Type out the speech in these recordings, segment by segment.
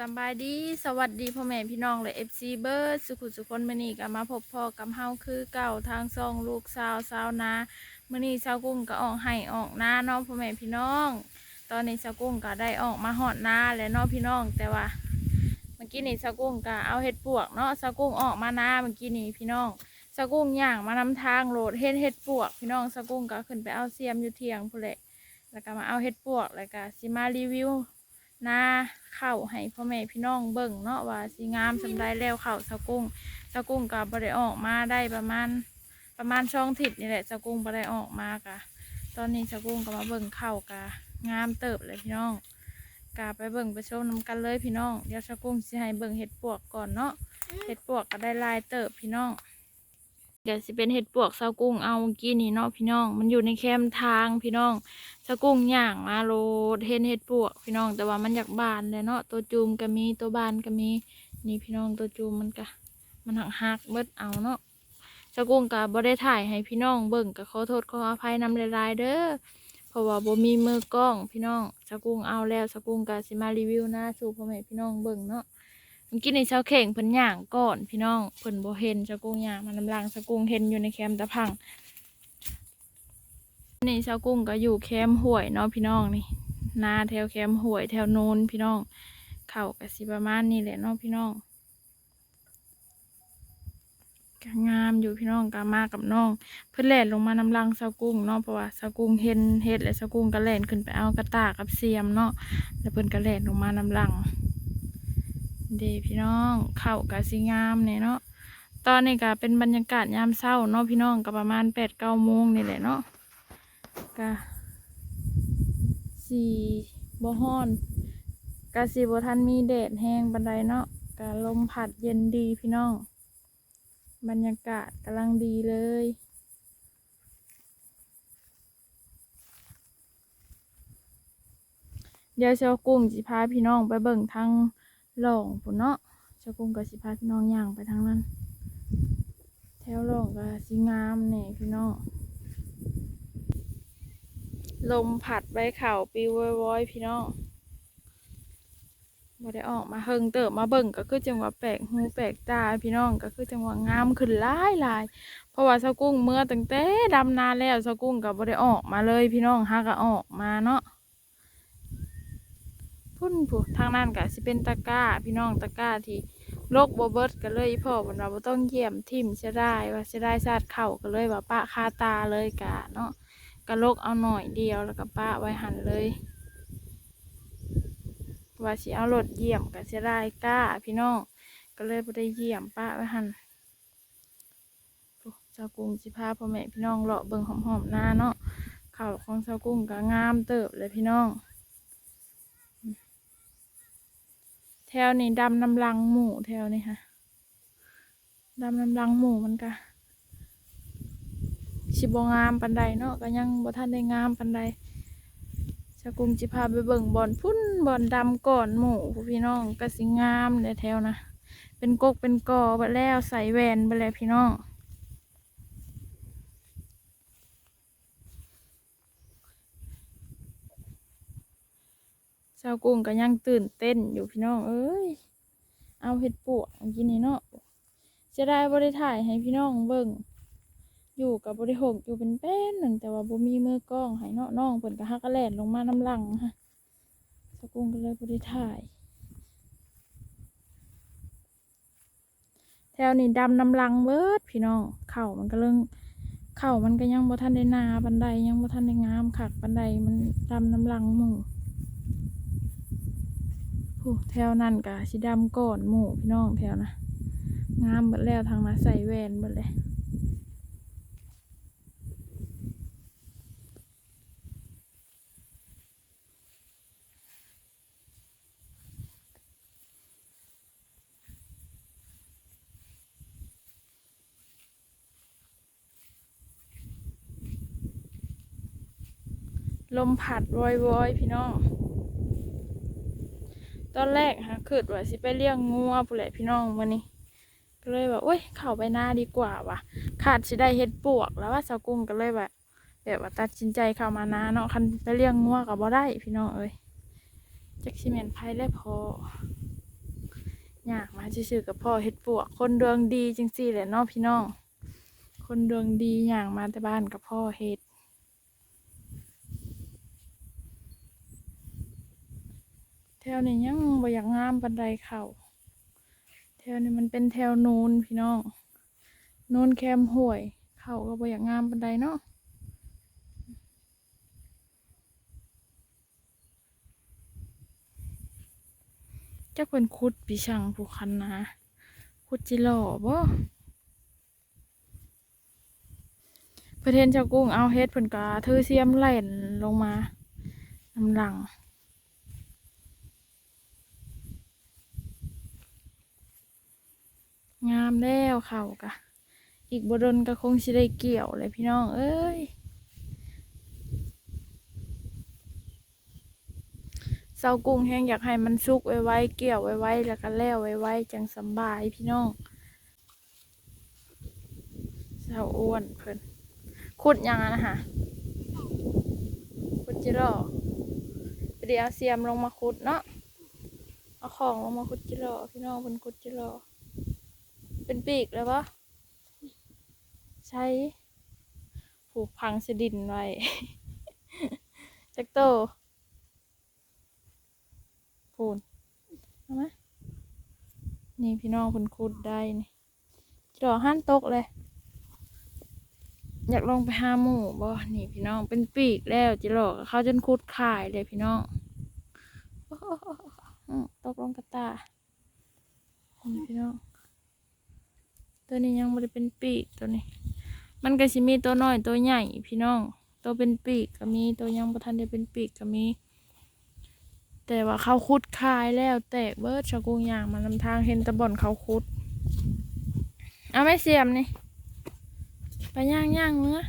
สบายดีสวัสดีพ่อแม่พี่น้องและเอฟซีเบิร์ดสุขุสุคนมื่อนี้ก็มาพบพ่อกับเฮาคือเก่าทางซองลูกสาวสาวนามื่อนี้สาวกุ้งก็ออกให้ออกนาเนาะพ่อแม่พี่น้อง ตอนนี้สาวกุ้งก็ได้ออกมาหอดนาแล้วเนาพี่น้อง แต่ว่าเมื่อกี้นี่สาวกุ้งก็เอาเห็ดปวกเนาะสาวกุ้งออกมานาเมื่อกี้นี่พี่น้องสาวกุ้งย่างมานำทางโหลดเห็ดเห็ดปวก พี่น้องสาวกุ้งก็ขึ้นไปเอาเสียมอยู่เทียงพู้นแหละแล้วก็มาเอาเห็ดปวกแล้วก็สิมารีวิว น้าเข้าวให้พ่อแม่พี่น้องเบิ่งเนาะว่าสีงามสำได้แล้วเข้าวสะกุ้งสะกุ้งกับบได้ออกมาได้ประมาณประมาณช่องทิศนี่แหละสะกุ้งบได้ออกมากะตอนนี้สะกุ้งก็มาเบิ่งเข้าวกะงามเติบเลยพี่น้องกาไปเบิ่งไปชมน้ำกันเลยพี่น้องเดี๋ยวสะกุ้งสิให้เบิ่งเห็ดปวกก่อนเนาะเห็ดปวกก็ได้ลายเติบพี่น้อง เดี๋ยวสิเป็นเห็ดปวกสะกุ้งเอาเมื่อกี้นี่เนาะพี่น้อง มันอยู่ในแคมทางพี่น้องสะกุ้งย่างมาโลดเห็นเห็ดปวกพี่น้องแต่ว่ามันอยากบานเลยเนาะตัวจูมก็มีตัวบานก็มีนี่พี่น้องตัวจูมมันก็มันหักหักเบิดเอาเนาะสะกุ้งก็บ่ได้ถ่ายให้พี่น้องเบิ่งก็ขอโทษขออภัยนำหลายๆเด้อเพราะว่าบ่มีมือกล้องพี่น้องสะกุ้งเอาแล้วสะกุ้งก็สิมารีวิวหน้าสู่พ่อแม่พี่น้องเบิ่งเนาะ มื่อกี้ในเช้าเข่งเพิ่นย่างก่อนพี่น้องเพิ่นบ่เห็นสะกุ้งย่างมันนำลังสะกุ้งเห็นอยู่ในแคมตะพังนี่ชาวกุ้งก็อยู่แคมป์ห้วยเนาะพี่น้องนี่นาแถวแคมป์ห้วยแถวโน้นพี่น้อง เข่ากับสิประมาณนี่แหละเนาะพี่น้องกงามอยู่พี่น้องก็มากับน้อง เพื่อนแล่นลงมานำลังชาวกุ้งเนาะเพราะว่าชาวกุ้งเห็นเฮ็ดและชาวกุ้งก็แล่นขึ้นไปเอากระตากับเสียมเนาะแล้วเพิ่นก็แล่นลงมานำลัง เดพี่น้องเข่ากับสิงามเนี่ยเนาะตอนนี้ก็เป็นบรรยากาศยามเช้าเนาะพี่น้องก็ประมาณแปดเก้าโมงนี่แหละเนาะกะสีบ่ฮ้อนกะสีบ่ทันมีแดดแห้งบันไดเนาะกะลมพัดเย็นดีพี่น้อง บรรยากาศกำลังดีเลยเดี๋ยวเช้ากุ้งสิพาพี่น้องไปเบิ่งทาง ลองพุ่นเนาะเช้ากุ้งก็สิพาพี่น้องย่างไปทางนั้น แถวหลองก็สิงามแหน่ยพี่น้อง ลมผัดใบเข่าปิวว้อยพี่น้องบ่ได้ออกมาเฮิงเติบมาเบิ่งก็คือจังหวะแปลกหูแปลกตาพี่น้องก็คือจังหวะงามขึ้นหลายหลายเพราะว่าสากุ้งเมื่อตั้งแต่ดำนาแล้วสากุ้งก็บ่ได้ออกมาเลยพี่น้องหาก็ออกมาเนาะ พุ่นผู้ทางนั้นก็สิเป็นตะกร้า พี่น้องตะกร้าที่โรคบ่เบิดก็เลยพ่อเพิ่นว่าบ่ต้องเยี่ยมทิมเสียดายว่าเสียดายซาดเข่าก็เลยว่าปะคาตาเลยกะเนาะกะโลกเอาหน่อยเดียวแล้วก็ป้าไว้หันเลยว่าสิเอารถเยี่ยมกับเสียดายกล้า พี่น้องก็เลยบ่ได้เยี่ยมป้าไว้หันโอ้เจ้ากุ้งสิพาพ่อแม่พี่น้องเลาะเบิ่งหอมๆหน้าเนาะข้าวของเจ้ากุ้งก็งามเติบเลยพี่น้อง แถวนี้ดำน้ำลังหมูแถวนี้ค่ะดำน้ำลังหมูมันก็ชิบงามปันใดเนาะก็ยังบ่ทันได้งามปันใดสกุมจิพาไปเบิ่งบอนพุ่นบอนดำก่อนหมู่พี่น้องก็สิงามในแถวนะเป็นกกเป็นกอไปแล้วใส่แหวนไปแล้วพี่น้อง ชาวกุ้งก็ยังตื่นเต้นอยู่พี่น้องเอ้ยเอาเห็ดปวกกินนี่เนาะจะได้บ่ได้ถ่ายให้พี่น้องเบิ่งอยู่กับบริหกอยู่เป็นแป้นหนึ่งแต่ว่าบ่มีมือกล้องให้เนาะน้องเพิ่นก็ฮักกระแลนลงมาน้ำลังฮะสกุงก็เลยบ่ได้ถ่าย แถวนี้ดำน้ำลังเบิดพี่น้องเข่ามันก็เรื่องเข่ามันก็ยังบ่ทันได้นาบันไดยังบ่ทันได้งามคักบันไดมันดำน้ำลังมู่ ผู้แถวนั้นก็สิดำก่อนหมู่พี่น้องแถวนะงามเบิดแล้วทางมาใส่แหวนเบิดเลยลมผัดวอยวอยๆพี่น้อง ตอนแรกฮะคิดว่าสิไปเลี้ยงงัวผู้นแหละพี่น้องวันนี้ก็เลยแบบโอ้ยเข้าไปหน้าดีกว่าว่ะขาดสิได้เฮ็ดปวกแล้วว่าสาวกุ้งก็เลยแบบแบบว่าตัดสินใจเข้ามานาเนาะคันไปเลี้ยงงัวกับบ่ได้พี่น้องเอ้ยจักสิแม่นไผและพอยากมาชื่อๆกับพ่อเฮ็ดปวก คนดวงดีจังสี่แหละเนาะพี่น้อง คนดวงดีอย่างมาแต่บ้านกับพ่อเฮ็ด แถวนี้ยังบ่อยากงามปันไดเข่าแถวนี้มันเป็นแถวนูนพี่น้องนูนแคมห่วย เข่าก็บ่อยากงามปันไดเนาะจักเป็นคุดปีช่างผู้คันนะคุดจิหล่อบ่ประเทศเจ้ากุ้งเอาเฮ็ดเพิ่นกาถือเสียมไล่นลงมานำหลัง งามแล้วเขากะ อีกบดนก็คงสิได้เกี่ยวเลยพี่น้องเอ้ยเสากุ้งแห้งอยากให้มันสุกไว้ๆเกี่ยวไว้ๆแล้วก็แล้วไว้ๆจังสบายพี่น้องเสาอ้วนเพิ่นขุดยังนะฮะขุดจิรอเดี๋ยวเอาเสียมลงมาขุดเนาะเอาของลงมาขุดจิรอพี่น้องเพิ่นขุดจิรอ เป็นปีกเลยปะใช้ ผูกพังสดินไว้ จักโตพูนเอาไหมนี่พี่น้องคุณคุดได้นี่จดอกห้านตกเลย อยากลงไปหาหมูบ่นี่พี่น้องเป็นปีกแล้วจิหลอกเขาจนคุดขายเลยพี่น้องตกลงกระตานี่พี่น้อง ตัวนี้ยังไม่ได้เป็นปีกตัวนี้ มันก็สิมีตัวน้อยตัวใหญ่พี่น้อง ตัวเป็นปีกก็มีตัวยังบ่ทันได้เป็นปีกก็มี แต่ว่าเขาคุดคายแล้วแตกเบิร์ดชะกุงยางมานำทางเห็นตะบ่อนเขาคุด เอาไม่เสียมนี่ไปย่างย่างเนื้อ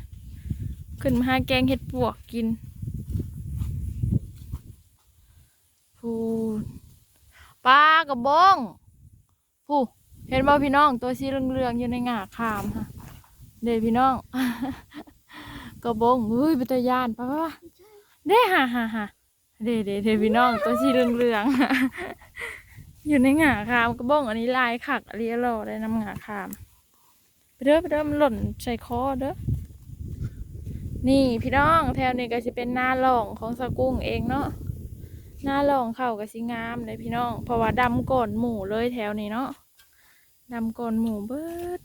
ขึ้นมาหาแกงเห็ดปวกกินพูปลากระบองผู้ เห็นบ่พี่น้องตัวสีเหลืองๆอยู่ในหงาคามค่ะเด้พี่น้อง กระบงเฮ้ยเป็นตายานปะปะเด้ฮ่าฮ่าฮ่าเด้เด้เด้พี่น้องตัวสีเหลืองๆอยู่ในหงาคามกระบงอันนี้ลายขักอันนี้รอได้น้ำหงาคามไปเด้อไปเด้อมันหล่นใส่คอเด้อนี่พี่น้องแถวนี้ก็จะเป็นหน้าหลองของสะกุ้งเองเนาะหน้าหลองเข้ากับสิงามเลยพี่น้อง เพราะว่าดำก่อนหมู่เลยแถวนี้เนาะ ดำก่อนหมูเบิด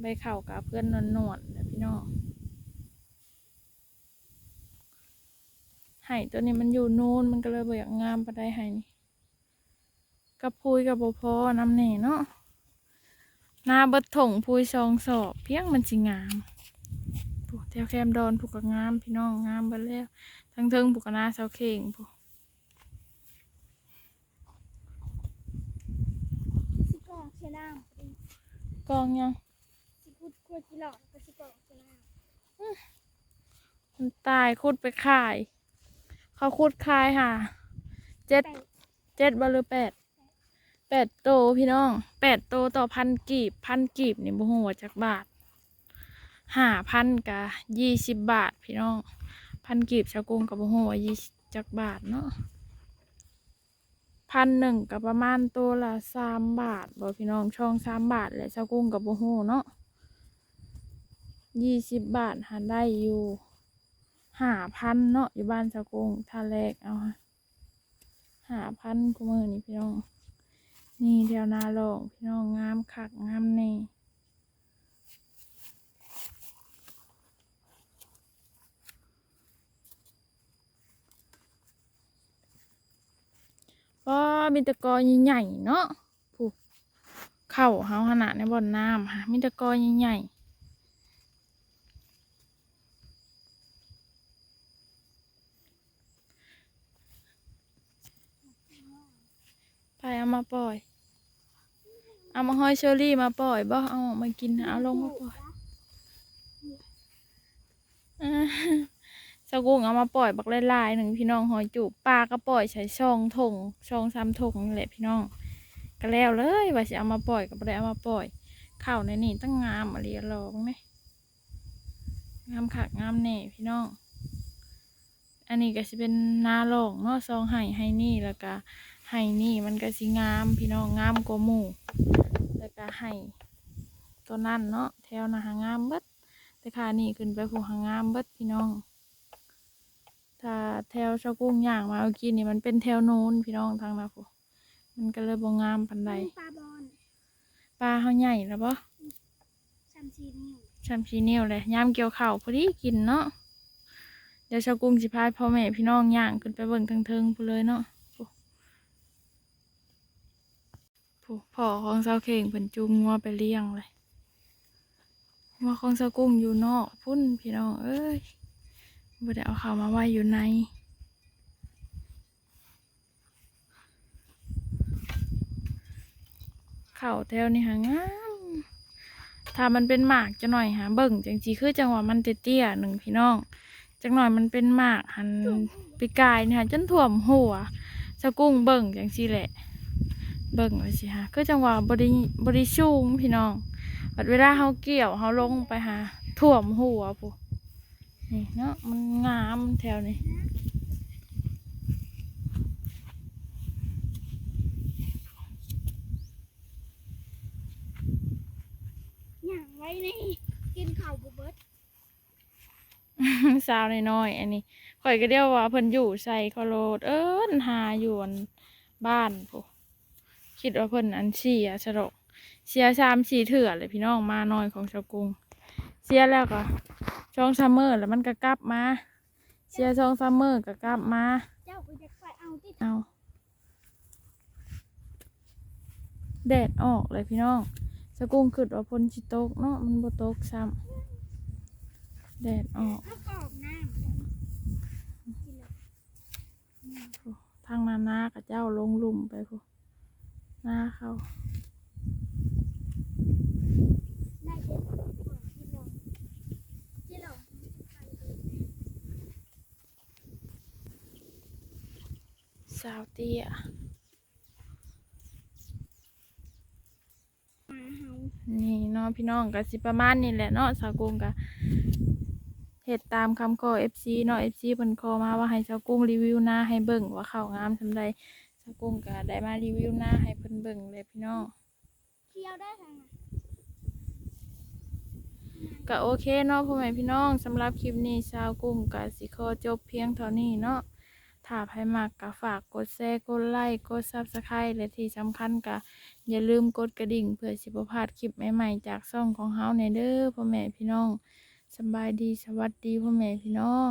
ใบเข่ากับเพื่อนนวลนวลนะพี่น้องไห่ตัวนี้มันอยู่นูนมันก็เลยเบ่อยกงามปะได้ไห่นี่กับพุยกับโบพอน้ำเน่เนาะหน้าเบิดถงพุยซองสอบ เพียงมันสิงามผูกแถวแคมดอนผูกกับงามพี่น้องงามเบิดแล้วทั้งเทิงผูกกับหน้าเสาเข่งผูก สิ กรอกเชล่างกองยังสิพูดกลัวกิหลอกแล้วก็สิกรอกเชล่างมันตายคุดไปขาย เขาคุดขายค่ะเจ็ดแปดเจ็ดบหรือแปดแปดโตพี่น้องแปดโตต่อพันกีบพันกีบนี่บ่หัวาจักบาทห้าพันกะยี่สิบบาทพี่น้องพันกีบชาวกรุงกับบ่หัวายี่สิบจักบาทเนาะ พันหนึ่งกับประมาณตัวละสามบาทบอพี่น้องช่องสามบาทและชากุ้งกับโบโหเนาะยี่สิบบาทหาได้อยู่ห้าพันเนาะอยู่บ้านชากุ้งท่าแรกเอาค่ะหาพันกูมือนี่พี่น้อง นี่แถวนาลองพี่น้องงามคักงามแน่ ก็มีแตะกอใหญ่ๆเนาะผูกเข่าเฮาขนาดในบ่อนน้ำค่ะมีแตะกอใหญ่ๆไปเอามาปล่อย เอามาห้อยเชอรี่มาปล่อยบ่เอาออกมากินเอาลงมาปล่อยอ่า สกุ้งเอามาปล่อยบักลายๆหนึ่งพี่น้องหอยจูบปลาก็ปล่อยใช้ช่องถงช่องซ้ำถงนี่แหละพี่น้องก็แล้วเลยว่าสิเอามาปล่อยก็บ่ได้เอามาปล่อยข้าวในนี่ตั้งงามอะไรรอบ้างไหมงามขากงามแน่พี่น้อง อันนี้ก็จะเป็นนาหลงเนาะซองไห้ไห้นี่แล้วก็ไห้นี่มันก็สิงามพี่น้องงามกว่าหมู่แล้วก็ไห้ตัวนั้นเนาะแถวนะหางามเบิดแต่ขานี่ขึ้นไปผูหางามเบิดพี่น้อง ถ้าแถวชาวกุ้งย่างมาเมื่อกี้นี่มันเป็นแถวโน้นพี่น้องทางนะผูมันก็เลยบ่งามปานใดปลาบอลปลาเขาใหญ่แล้วบ่ซัมซีนิวชามชีเนียวเลยยามเกี่ยวข้าวพอดีกินเนาะเดี๋ยวชาวกุ้งสิพาพ่อแม่พี่น้องย่างขึ้นไปเบิ่งเทิงๆพูนเลยเนาะผู้ผู้พ่อของสาวเข่งเพิ่นจูงงัวไปเลี้ยงเลยงัวของสาวกุ้งอยู่นอกพุ่นพี่น้องเอ้ย บ่ได้เอาเขามาไว้อยู่ในเข่าแถวนี่หางามถ้ามันเป็นหมากจะหน่อยหาเบิ่งจังจีคือจังหวะมันเตี้ยๆหนึ่งพี่น้องจังหน่อยมันเป็นหมากหันปีกายเนี่ยจนถ่วมหัวสะกุ้งเบิ่งจังจีแหละ เบิ่งไว้สิฮะคือจังหวะบริบริชูงพี่น้องบัดเวลาเฮาเกี่ยวเฮาลงไปหาถ่วมหัวปุ๊ นี่เนาะมันงามแถวนี้อย่างไว้นี่กินข้าวบุเบิดสาวน้อยๆอันนี้ข่อยก็เดียวว่าเพิ่นอยู่ใส่คอโลดเอิ้นหาอยู่อันบ้านพุคิดว่าเพิ่นอันเสียสะดอกเสียสามสี่เถื่อเลยพี่น้องมาน้อยของชาวกรุงเสียแล้วก็ ช่องซัมเมอร์แล้วมันก็กลับมาเสียช่องซัมเมอร์ก็กลับมาเจ้าก็จะไปเอาที่เอาแดดออกเลยพี่น้องสกุ้งขึ้นว่าพนสิตกเนาะมันบ่ตกซ้ำแดดออกข้าวกรอบน้ำกินเลยทางนานากับเจ้าลงหลุ่มไปพูหน้าเขา ได้เด็ดกินเลยกินเลย สาวเตี้ยนี่เนาะพี่น้องก็สิประมาณนี้แหละเนาะสาวกุ้งก็เหตุตามคำขอ FC เนาะ FC เพิ่นขอมาว่าให้สาวกุ้งรีวิวหน้าให้เบิ่งว่าเข้างามสำใดสาวกุ้งก็ได้มารีวิวหน้าให้เพิ่นเบิ่งเลยพี่น้องเคี่ยวได้ทางไหนก็โอเคเนาะพ่อแม่พี่น้องสำหรับคลิปนี้ชาวกุ้งก็สิขอจบเพียงเท่านี้เนาะ ถ้าให้มากก็ฝากกดแชร์กดไลค์กด Subscribe และที่สำคัญก็อย่าลืมกดกระดิ่งเพื่อสิบพลาดคลิปใหม่ๆจากช่องของเฮาในเด้อพ่อแม่พี่น้องสบายดีสวัสดีพ่อแม่พี่น้อง